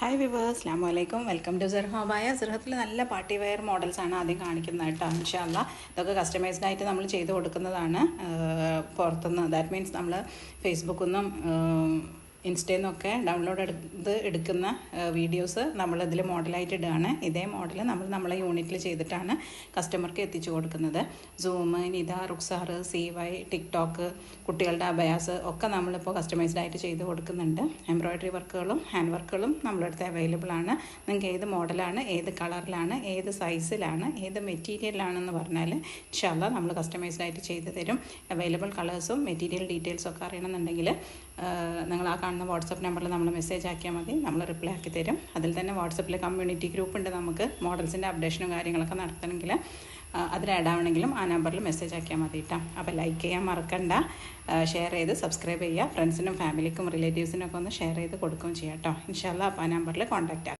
Hi viewers അസ്ലാം വലൈക്കും welcome to സെർഹോബായ സെർഹത്തിൽ നല്ല പാർട്ടി വെയർ മോഡൽസ് ആണ് ആദ്യം കാണിക്കുന്നത് കേട്ടോ ഇൻഷാല്ല ഇതൊക്കെ കസ്റ്റമൈസ്ഡ് ആയിട്ട് നമ്മൾ ചെയ്ത് കൊടുക്കുന്നതാണ്. പുറത്തുനിന്ന്. ദാറ്റ് മീൻസ് നമ്മൾ ഫേസ്ബുക്കിൽ നിന്നും ഇൻസ്റ്റയിൽ നിന്നൊക്കെ ഡൗൺലോഡ് എടുത്ത് എടുക്കുന്ന വീഡിയോസ് നമ്മളിതിൽ മോഡലായിട്ട് ഇടുകയാണ്. ഇതേ മോഡൽ നമ്മൾ നമ്മളെ യൂണിറ്റിൽ ചെയ്തിട്ടാണ് കസ്റ്റമർക്ക് എത്തിച്ചു കൊടുക്കുന്നത്. Zoom Nitha Ruksar C Y TikTok കുട്ടികളുടെ അഭയാസ് ഒക്കെ നമ്മളിപ്പോൾ കസ്റ്റമൈസ്ഡ് ആയിട്ട് ചെയ്ത് കൊടുക്കുന്നുണ്ട്. എംബ്രോയ്ഡറി വർക്കുകളും ഹാൻഡ് വർക്കുകളും നമ്മളടുത്ത് അവൈലബിൾ ആണ്. നിങ്ങൾക്ക് ഏത് മോഡലാണ് ഏത് കളറിലാണ് ഏത് സൈസിലാണ് ഏത് മെറ്റീരിയലാണെന്ന് പറഞ്ഞാൽ ഇൻഷാല്ല നമ്മൾ കസ്റ്റമൈസ്ഡ് ആയിട്ട് ചെയ്ത് തരും. അവൈലബിൾ കളേഴ്സും മെറ്റീരിയൽ ഡീറ്റെയിൽസും ഒക്കെ അറിയണമെന്നുണ്ടെങ്കിൽ നിങ്ങൾ ആ കാണുന്ന വാട്സപ്പ് നമ്പറിൽ നമ്മൾ മെസ്സേജ് ആക്കിയാൽ മതി. നമ്മൾ റിപ്ലൈ ആക്കി തരും. അതിൽ തന്നെ വാട്സപ്പിൽ കമ്മ്യൂണിറ്റി ഗ്രൂപ്പ് ഉണ്ട് നമുക്ക്. മോഡൽസിന്റെ അപ്ഡേഷനും കാര്യങ്ങളൊക്കെ നടത്തണമെങ്കിൽ അതിൽ ആഡ് ആവണമെങ്കിലും ആ നമ്പറിൽ മെസ്സേജ് ആക്കിയാൽ മതി കേട്ടോ അപ്പോൾ ലൈക്ക് ചെയ്യാൻ മറക്കണ്ട. ഷെയർ ചെയ്ത് സബ്സ്ക്രൈബ് ചെയ്യുക. ഫ്രണ്ട്സിനും ഫാമിലിക്കും റിലേറ്റീവ്സിനൊക്കെ ഒന്ന് ഷെയർ ചെയ്ത് കൊടുക്കുകയും ചെയ്യാം കേട്ടോ ഇൻഷാല്ല അപ്പോൾ ആ നമ്പറിൽ കോൺടാക്റ്റ് ആക്കാം.